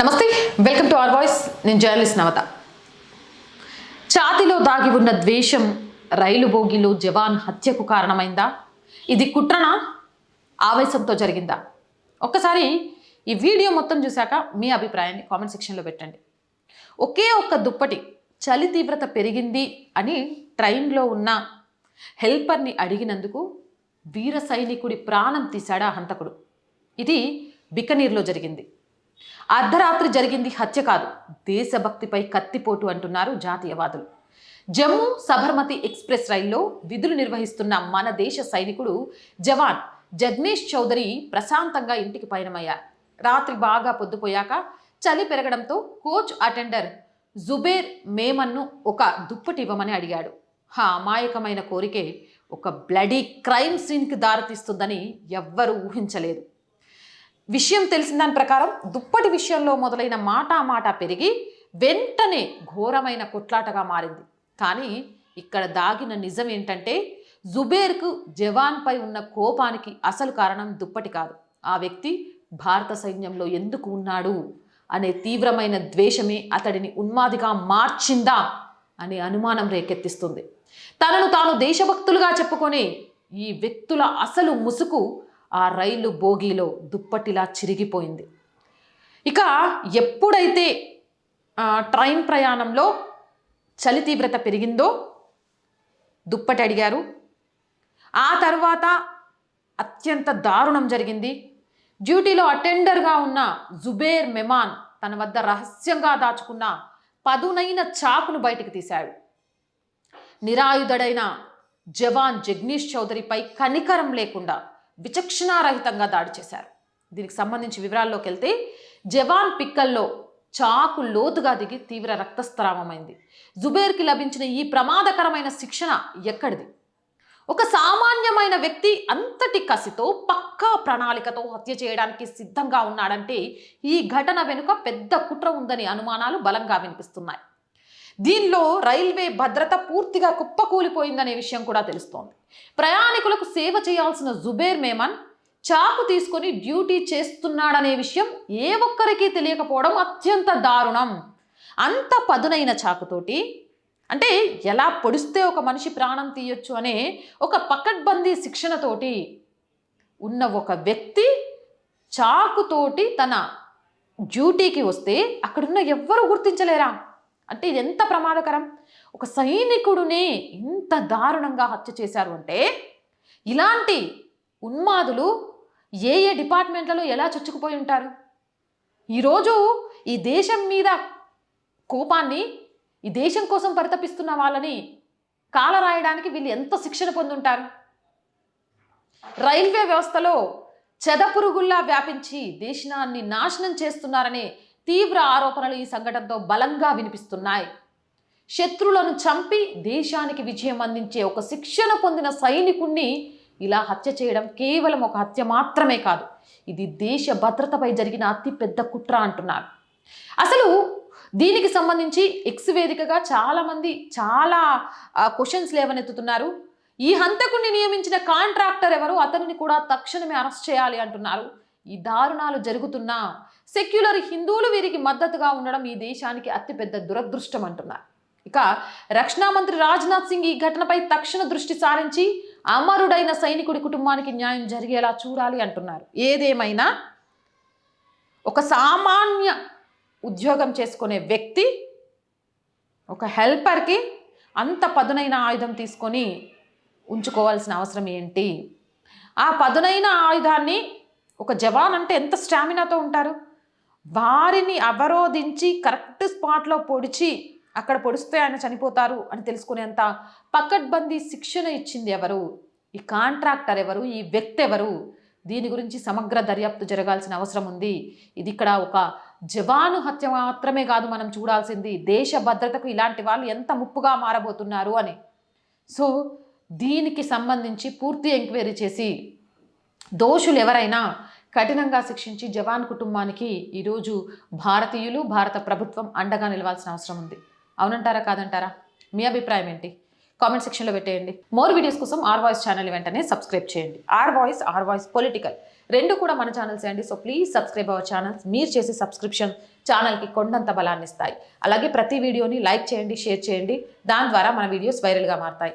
నమస్తే welcome to our voice. నేను journalist Navatha. ఛాతిలో దాగి ఉన్న ద్వేషం రైలు బోగిలో జవాన్ హత్యకు కారణమైందా? ఇది కుట్రనా? ఆవేశంతో జరిగిందా? ఒక్కసారి ఈ వీడియో మొత్తం చూశాక మీ అభిప్రాయాన్ని కామెంట్ సెక్షన్లో పెట్టండి. ఒకే ఒక్క దుప్పటి చలి తీవ్రత పెరిగింది అని ట్రైన్లో ఉన్న హెల్పర్ని అడిగినందుకు వీర సైనికుడి ప్రాణం తీశాడా హంతకుడు. ఇది బికనీర్లో జరిగింది. అర్ధరాత్రి జరిగింది హత్య కాదు. దేశభక్తిపై కత్తిపోటు అంటున్నారు జాతీయవాదులు. జమ్మూ సబర్మతి ఎక్స్ప్రెస్ రైల్లో విధులు నిర్వహిస్తున్న మన దేశ సైనికుడు జవాన్ జగ్నేష్ చౌదరి ప్రశాంతంగా ఇంటికి పయనమయ్యారు. రాత్రి బాగా పొద్దుపోయాక చలి పెరగడంతో కోచ్ అటెండర్ జుబేర్ మేమన్ను ఒక దుప్పటి ఇవ్వమని అడిగాడు. ఆ అమాయకమైన కోరికే ఒక బ్లడీ క్రైమ్ సీన్కి దారితీస్తుందని ఎవ్వరూ ఊహించలేదు. విషయం తెలిసిన దాని ప్రకారం దుప్పటి విషయంలో మొదలైన మాట మాట పెరిగి వెంటనే ఘోరమైన కొట్లాటగా మారింది. కానీ ఇక్కడ దాగిన నిజం ఏంటంటే జుబేర్కు జవాన్పై ఉన్న కోపానికి అసలు కారణం దుప్పటి కాదు. ఆ వ్యక్తి భారత సైన్యంలో ఎందుకు ఉన్నాడు అనే తీవ్రమైన ద్వేషమే అతడిని ఉన్మాదిగా మార్చిందా అనే అనుమానం రేకెత్తిస్తుంది. తనను తాను దేశభక్తులుగా చెప్పుకొని ఈ వ్యక్తుల అసలు ముసుగు ఆ రైలు బోగీలో దుప్పటిలా చిరిగిపోయింది. ఇక ఎప్పుడైతే ట్రైన్ ప్రయాణంలో చలి తీవ్రత పెరిగిందో దుప్పటి అడిగారు. ఆ తర్వాత అత్యంత దారుణం జరిగింది. డ్యూటీలో అటెండర్గా ఉన్న జుబేర్ మెమాన్ తన వద్ద రహస్యంగా దాచుకున్న పదునైన చాకును బయటికి తీశాడు. నిరాయుధుడైన జవాన్ జగ్నీష్ చౌదరిపై కనికరం లేకుండా విచక్షణారహితంగా దాడి చేశారు. దీనికి సంబంధించి వివరాల్లోకి వెళ్తే జవాన్ పిక్కల్లో చాకు లోతుగా దిగి తీవ్ర రక్తస్రావమైంది. జుబేర్కి లభించిన ఈ ప్రమాదకరమైన శిక్షణ ఎక్కడిది? ఒక సామాన్యమైన వ్యక్తి అంతటి కసితో పక్కా ప్రణాళికతో హత్య చేయడానికి సిద్ధంగా ఉన్నాడంటే ఈ ఘటన వెనుక పెద్ద కుట్ర ఉందని అనుమానాలు బలంగా వినిపిస్తున్నాయి. దీనిలో రైల్వే భద్రత పూర్తిగా కుప్పకూలిపోయిందనే విషయం కూడా తెలుస్తోంది. ప్రయాణికులకు సేవ చేయాల్సిన జుబేర్ మేమన్ చాకు తీసుకొని డ్యూటీ చేస్తున్నాడనే విషయం ఏ ఒక్కరికి తెలియకపోవడం అత్యంత దారుణం. అంత పదునైన చాకుతోటి అంటే ఎలా పొడిస్తే ఒక మనిషి ప్రాణం తీయొచ్చు అనే ఒక పకడ్బందీ శిక్షణతోటి ఉన్న ఒక వ్యక్తి చాకుతోటి తన డ్యూటీకి వస్తే అక్కడున్న ఎవ్వరూ గుర్తించలేరా? అంటే ఇది ఎంత ప్రమాదకరం? ఒక సైనికుడునే ఇంత దారుణంగా హత్య చేశారు అంటే ఇలాంటి ఉన్మాదులు ఏ ఏ డిపార్ట్మెంట్లలో ఎలా చొచ్చుకుపోయి ఉంటారు? ఈరోజు ఈ దేశం మీద కోపాన్ని ఈ దేశం కోసం పరితపిస్తున్న వాళ్ళని కాల రాయడానికి వీళ్ళు ఎంత శిక్షణ పొందుంటారు? రైల్వే వ్యవస్థలో చెదపురుగుల్లా వ్యాపించి దేశాన్ని నాశనం చేస్తున్నారనే తీవ్ర ఆరోపణలు ఈ సంఘటనతో బలంగా వినిపిస్తున్నాయి. శత్రులను చంపి దేశానికి విజయం అందించే ఒక శిక్షణ పొందిన సైనికుణ్ణి ఇలా హత్య చేయడం కేవలం ఒక హత్య మాత్రమే కాదు ఇది దేశ భద్రతపై జరిగిన అతిపెద్ద కుట్ర అంటున్నారు. అసలు దీనికి సంబంధించి ఎక్స్ వేదికగా చాలామంది చాలా క్వశ్చన్స్ లేవనెత్తుతున్నారు. ఈ హంతకుణ్ణి నియమించిన కాంట్రాక్టర్ ఎవరు? అతనిని కూడా తక్షణమే అరెస్ట్ చేయాలి అంటున్నారు. ఈ దారుణాలు జరుగుతున్నా సెక్యులర్ హిందువులు వీరికి మద్దతుగా ఉండడం ఈ దేశానికి అతిపెద్ద దురదృష్టం అంటున్నారు. ఇక రక్షణ మంత్రి రాజ్నాథ్ సింగ్ ఈ ఘటనపై తక్షణ దృష్టి సారించి అమరుడైన సైనికుడి కుటుంబానికి న్యాయం జరిగేలా చూడాలి అంటున్నారు. ఏదేమైనా ఒక సామాన్య ఉద్యోగం చేసుకునే వ్యక్తి ఒక హెల్పర్కి అంత పదునైన ఆయుధం తీసుకొని ఉంచుకోవాల్సిన అవసరం ఏంటి? ఆ పదునైన ఆయుధాన్ని ఒక జవాన్ అంటే ఎంత స్టామినాతో ఉంటారు? వారిని అవరోధించి కరెక్ట్ స్పాట్లో పొడిచి అక్కడ పొడిస్తే ఆయన చనిపోతారు అని తెలుసుకునేంత పకడ్బందీ శిక్షణ ఇచ్చింది ఎవరు? ఈ కాంట్రాక్టర్ ఎవరు? ఈ వ్యక్తి ఎవరు? దీని గురించి సమగ్ర దర్యాప్తు జరగాల్సిన అవసరం ఉంది. ఇది ఇక్కడ ఒక జవాను హత్య మాత్రమే కాదు మనం చూడాల్సింది. దేశ భద్రతకు ఇలాంటి వాళ్ళు ఎంత ముప్పుగా మారబోతున్నారు అని. సో దీనికి సంబంధించి పూర్తి ఎంక్వైరీ చేసి దోషులు ఎవరైనా కఠినంగా శిక్షించి జవాన్ కుటుంబానికి ఈరోజు భారతీయులు భారత ప్రభుత్వం అండగా నిలవాల్సిన అవసరం ఉంది. అవునంటారా కాదంటారా? మీ అభిప్రాయం ఏంటి? కామెంట్ సెక్షన్లో పెట్టేయండి. మోర్ వీడియోస్ కోసం ఆర్ వాయిస్ ఛానల్ వెంటనే సబ్స్క్రైబ్ చేయండి. Our voice our voice political రెండు కూడా మన ఛానల్స్ అండి. So please subscribe our channels. మీరు చేసే సబ్స్క్రిప్షన్ ఛానల్కి కొండంత బలాన్ని ఇస్తాయి. అలాగే ప్రతి వీడియోని లైక్ చేయండి షేర్ చేయండి. దాని ద్వారా మన వీడియోస్ వైరల్గా మారతాయి.